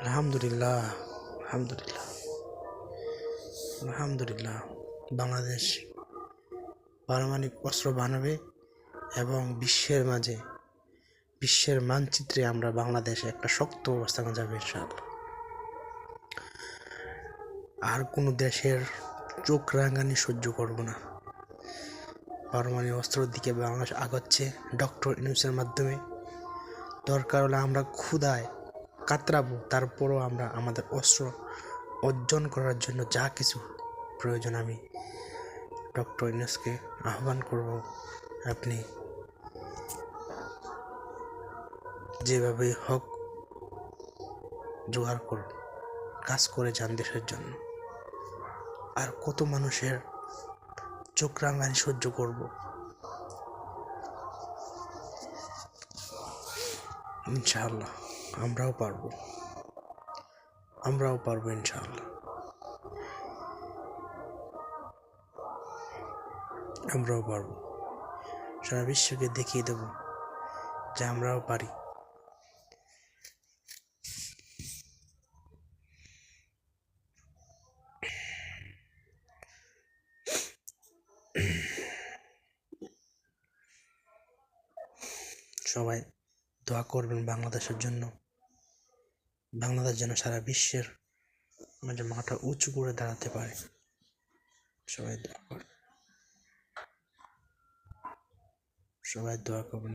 আলহামদুলিল্লাহ আলহামদুলিল্লাহ আলহামদুলিল্লাহ। বাংলাদেশ পারমাণবিক অস্ত্র বানাবে এবং বিশ্বের মাঝে, বিশ্বের মানচিত্রে আমরা বাংলাদেশে একটা শক্ত অবস্থানে যাবে ইনশাআল্লাহ। আর কোনো দেশের চোখ রাঙানি সহ্য করব না। পারমাণবিক অস্ত্রের দিকে বাংলাদেশ আগাচ্ছে। ডক্টর ইউনুসের মাধ্যমে দরকার হলে আমরা ক্ষুধায় কাতরাবো, তারপরও আমরা আমাদের অস্ত্র অর্জন করার জন্য যা কিছু প্রয়োজন আমি ডক্টর ইউনুসকে আহ্বান করব, আপনি যেভাবে হোক জোগাড় করুন কাজ করে যান দেশের জন্য। আর কত মানুষের চোখ রাঙানি সহ্য করব। ইনশাআল্লাহ। আমরাও পারব। আমরাও পারব ইনশাআল্লাহ। আমরাও পারব। সারা বিশ্বকে দেখিয়ে দেব যে আমরাও পারি। সবাই দোয়া করবেন বাংলাদেশের জন্য। বাংলাদেশ যেন সারা বিশ্বের মাঝে মাথা উঁচু করে দাঁড়াতে পারে। সবাই দোয়া করবেন। সবাই দোয়া করবেন।